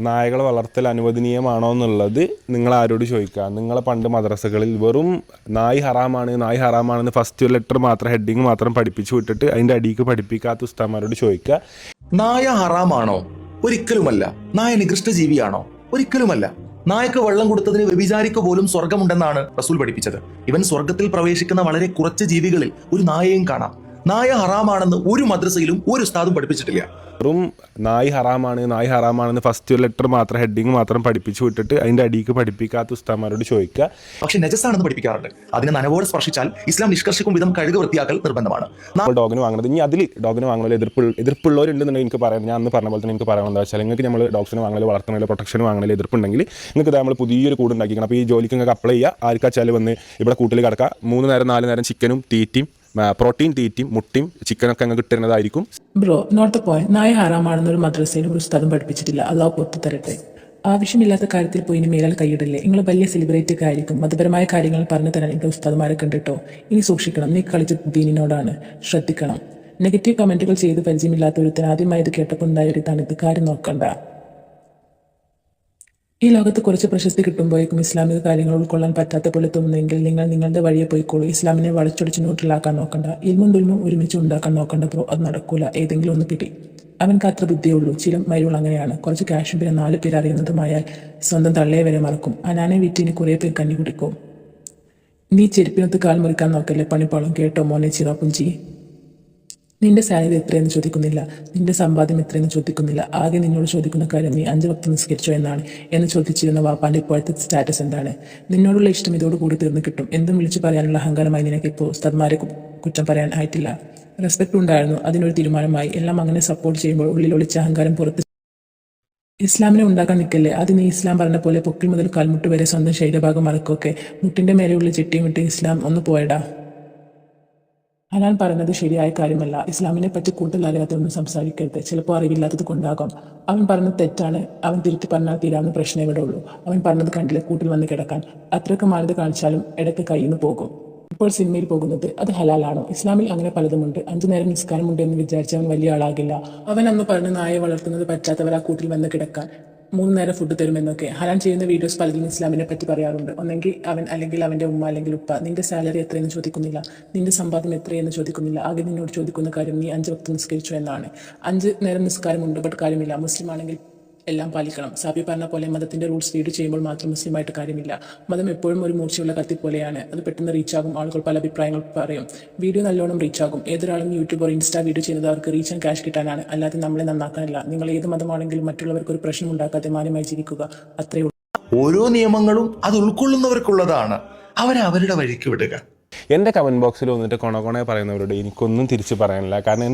നായകളെ വളർത്തൽ അനുവദനീയമാണോ എന്നുള്ളത് നിങ്ങൾ ആരോട് ചോദിക്കുക. നിങ്ങളെ പണ്ട് മദ്രസകളിൽ വെറും നായ് ഹറാമാണ് നായ് ഹറാമാണെന്ന് ഫസ്റ്റ് ലെറ്റർ മാത്രം ഹെഡിങ് മാത്രം പഠിപ്പിച്ചു വിട്ടിട്ട് അതിന്റെ അടിക്ക് പഠിപ്പിക്കാത്ത ഉസ്താമാരോട് ചോദിക്കുക. നായ ഹറാമാണോ? ഒരിക്കലുമല്ല. നായ നികൃഷ്ട ജീവിയാണോ ഒരിക്കലുമല്ല. നായക്ക് വെള്ളം കൊടുത്തതിന് വ്യഭിചാരിക്ക് പോലും സ്വർഗമുണ്ടെന്നാണ് റസൂൽ പഠിപ്പിച്ചത്. ഇവൻ സ്വർഗത്തിൽ പ്രവേശിക്കുന്ന വളരെ കുറച്ച് ജീവികളിൽ ഒരു നായയും കാണാം. നായ ഹറാമാണെന്ന് ഒരു മദ്രസയിലും ഒരു ഉസ്താദും പഠിപ്പിച്ചിട്ടില്ല. വെറും നായ് ഹറാമാണ് നായ് ഹറാമാണെന്ന് ഫസ്റ്റ് ലെറ്റർ മാത്രം ഹെഡിങ് മാത്രം പഠിപ്പിച്ചു വിട്ടിട്ട് അതിന്റെ അടിക്ക് പഠിപ്പിക്കാത്ത ഉസ്താമാരോട് ചോദിക്കുക. പക്ഷെ നജസാണെന്ന് പഠിപ്പിക്കാറുണ്ട്. അതിനെ നനവോടെ സ്പർശിച്ചാൽ ഇസ്ലാം നിഷ്കർഷിക്കും വിധം കഴുക വൃത്തിയാക്കൽ നിർബന്ധമാണ്. ഡോഗിന് വാങ്ങുന്നത് ഇനി അതിൽ ഡോഗിന് വാങ്ങുന്നതിൽ എതിർപ്പ് എതിർപ്പുള്ളവരുണ്ടെന്നുണ്ടെങ്കിൽ എനിക്ക് പറയാം. ഞാൻ അന്ന് പറഞ്ഞ പോലെ തന്നെ എനിക്ക് പറയാമെന്ന് വെച്ചാൽ നിങ്ങൾക്ക് നമ്മൾ ഡോഗ്സിന് വാങ്ങൽ വളർത്തുന്നതിൽ പ്രൊട്ടക്ഷൻ വാങ്ങുന്നതിൽ എതിർപ്പുണ്ടെങ്കിൽ നിങ്ങൾക്ക് നമ്മൾ പുതിയൊരു കൂട് ഉണ്ടാക്കിക്കണം അപ്പോൾ ഈ ജോലിക്ക് നിങ്ങൾക്ക് അപ്ലൈ ചെയ്യുക ആർക്കാച്ചാൽ വന്ന് ഇവിടെ കൂട്ടിൽ കിടക്കുക. മൂന്ന് നേരം നാല് നേരം ചിക്കനും തീറ്റയും പ്രോട്ടീൻ തീറ്റയും മുട്ടയും ചിക്കനൊക്കെ അങ്ങ് കിട്ടുന്നതായിരിക്കും. Bro not the point. നായ ഹറാമാണെന്ന് ഒരു മദ്രസയിൽ ഒരു സ്ഥലം പഠിപ്പിച്ചിട്ടില്ല. അള്ളാഹു പൊത്തു തരട്ടെ ആവശ്യമില്ലാത്ത കാര്യത്തിൽ പോയി ഇനി മേലാൽ കൈയിടല്ലേ. നിങ്ങൾ വലിയ സെലിബ്രേറ്റ് ഒക്കെ ആയിരിക്കും. മതപരമായ കാര്യങ്ങൾ പറഞ്ഞു തരാൻ എന്റെ ഉസ്താദുമാരെ കണ്ടിട്ടോ? ഇനി സൂക്ഷിക്കണം. നീ കളിച്ച ദീനിനോടാണ്. ശ്രദ്ധിക്കണം. നെഗറ്റീവ് കമന്റുകൾ ചെയ്ത് പരിചയമില്ലാത്ത ഒരുത്തിന് ആദ്യമായി ഇത് കേട്ടപ്പോൾ ഉണ്ടായ ഒരു തണുത്ത് കാര്യം നോക്കണ്ട. ഈ ലോകത്ത് കുറച്ച് പ്രശസ്തി കിട്ടുമ്പോഴേക്കും ഇസ്ലാമിക കാര്യങ്ങൾ ഉൾക്കൊള്ളാൻ പറ്റാത്ത പോലെ തോന്നുന്നെങ്കിൽ നിങ്ങൾ നിങ്ങളുടെ വഴിയെ പോയിക്കോളൂ. ഇസ്ലാമിനെ വളച്ചൊടിച്ച് നോട്ടിലാക്കാൻ നോക്കണ്ട. ഇൽമും ദുൽമും ഒരുമിച്ച് ഉണ്ടാക്കാൻ നോക്കണ്ട ബ്രോ. അത് നടക്കൂല. ഏതെങ്കിലും ഒന്ന് പിടി അവൻക്ക് അത്ര ബുദ്ധിയുള്ളൂ ചില മരുകൾ അങ്ങനെയാണ്. കുറച്ച് ക്യാഷും പിന്നെ നാല് പേര് അറിയുന്നതുമായാൽ സ്വന്തം തള്ളയെ വരെ മറക്കും. അനാനെ വിറ്റിന് കുറേ പേർ കഞ്ഞി കുടിക്കും. നീ ചെരുപ്പിനത്ത് കാൽ മുറിക്കാൻ നോക്കല്ലേ പണിപ്പാളം കേട്ടോ മോനെ ചിറാപ്പുഞ്ചി നിന്റെ സാലറി എത്രയെന്ന് ചോദിക്കുന്നില്ല. നിന്റെ സമ്പാദ്യം എത്രയെന്ന് ചോദിക്കുന്നില്ല. ആകെ നിന്നോട് ചോദിക്കുന്ന കാര്യം നീ അഞ്ച് ഭക്തി നിസ്കരിച്ചോ എന്നാണ്. എന്ന് ചോദിച്ചിരുന്ന വാപ്പാന്റെ ഇപ്പോഴത്തെ സ്റ്റാറ്റസ് എന്താണ്? നിന്നോടുള്ള ഇഷ്ടം ഇതോടുകൂടി തീർന്നു കിട്ടും. എന്തും വിളിച്ചു പറയാനുള്ള അഹങ്കാരമായി നിനക്ക് ഇപ്പോൾ ഉസ്താദ്മാരെ കുറ്റം പറയാൻ ആയിട്ടില്ല. റെസ്പെക്ട് ഉണ്ടായിരുന്നു. അതിനൊരു തീരുമാനമായി. എല്ലാം അങ്ങനെ സപ്പോർട്ട് ചെയ്യുമ്പോൾ ഉള്ളിൽ ഒളിച്ച അഹങ്കാരം പുറത്ത് ഇസ്ലാമിനെ ഉണ്ടാക്കാൻ നിൽക്കല്ലേ? അത് നീ ഇസ്ലാം പറഞ്ഞ പോലെ പൊക്കിൽ മുതൽ കാൽമുട്ട് വരെ സ്വന്തം ശരീരഭാഗം മറക്കൊക്കെ മുട്ടിന്റെ മേലെയുള്ള ചിട്ടിയും വിട്ട് ഇസ്ലാം ഒന്ന് പോയടാ. ഹലാൽ പറഞ്ഞത് ശരിയായ കാര്യമല്ല. ഇസ്ലാമിനെ പറ്റി കൂടുതൽ അറിയാത്തതൊന്നും സംസാരിക്കരുത്. ചിലപ്പോൾ അറിവില്ലാത്തത് കൊണ്ടാകാം. അവൻ പറഞ്ഞത് തെറ്റാണ്. അവൻ തിരുത്തി പറഞ്ഞാൽ തീരാവുന്ന പ്രശ്നം ഇവിടെ ഉള്ളൂ. അവൻ പറഞ്ഞത് കണ്ടില്ല കൂട്ടിൽ വന്ന് കിടക്കാൻ. അത്രയൊക്കെ മാനത് കാണിച്ചാലും ഇടയ്ക്ക് കയ്യിൽ നിന്ന് പോകും. ഇപ്പോൾ സിനിമയിൽ പോകുന്നത് അത് ഹലാലാണോ? ഇസ്ലാമിൽ അങ്ങനെ പലതുമുണ്ട്. അഞ്ചു നേരം നിസ്കാരമുണ്ട് എന്ന് വിചാരിച്ചവൻ വലിയ ആളാകില്ല. അവൻ അന്ന് പറഞ്ഞ നായെ വളർത്തുന്നത് പറ്റാത്തവർ ആ കൂട്ടിൽ വന്ന് കിടക്കാൻ. മൂന്ന് നേരം ഫുഡ് തരുമെന്നൊക്കെ. ഹലാൻ ചെയ്യുന്ന വീഡിയോസ് പലരും ഇസ്ലാമിനെ പറ്റി പറയാറുണ്ട്. ഒന്നെങ്കിൽ അവൻ അല്ലെങ്കിൽ അവന്റെ ഉമ്മ അല്ലെങ്കിൽ ഉപ്പ നിന്റെ സാലറി എത്രയെന്ന് ചോദിക്കുന്നില്ല. നിന്റെ സമ്പാദ്യം എത്രയെന്ന് ചോദിക്കുന്നില്ല. ആകെ നിന്നോട് ചോദിക്കുന്ന കാര്യം നീ അഞ്ച് വക്തം നിസ്കരിച്ചു എന്നാണ്. അഞ്ച് നേരം നിസ്കാരമുണ്ട് ബട്ട് കാര്യമില്ല. മുസ്ലിം ആണെങ്കിൽ എല്ലാം പാലിക്കണം. സാബി പറഞ്ഞ പോലെ മതത്തിന്റെ റൂൾസ് റീഡ് ചെയ്യുമ്പോൾ മാത്രം മുസ്ലിമായിട്ട് കാര്യമില്ല. മതം എപ്പോഴും ഒരു മൂർച്ചയുള്ള കത്തി പോലെയാണ്. അത് പെട്ടെന്ന് റീച്ച് ആകും. ആളുകൾ പല അഭിപ്രായങ്ങൾ പറയും. വീഡിയോ നല്ലോണം റീച്ച് ആകും. ഏതൊരാളും യൂട്യൂബർ ഇൻസ്റ്റാ വീഡിയോ ചെയ്യുന്നത് അവർക്ക് റീച്ച് ആൻഡ് ക്യാഷ് കിട്ടാനാണ്. അല്ലാതെ നമ്മളെ നന്നാക്കാനല്ല. നിങ്ങൾ ഏത് മതമാണെങ്കിലും മറ്റുള്ളവർക്ക് ഒരു പ്രശ്നം ഉണ്ടാക്കാതെ മാന്യമായി ജീവിക്കുക. അത്രയേ ഉള്ളൂ. ഓരോ നിയമങ്ങളും അത് ഉൾക്കൊള്ളുന്നവർക്കുള്ളതാണ്. അവരെ അവരുടെ വഴിക്ക് വിടുക. എന്റെ കമന്റ് ബോക്സിൽ വന്നിട്ട് കൊണ കൊണ പറയുന്നവരോട് എനിക്കൊന്നും തിരിച്ചു പറയാനില്ല. കാരണം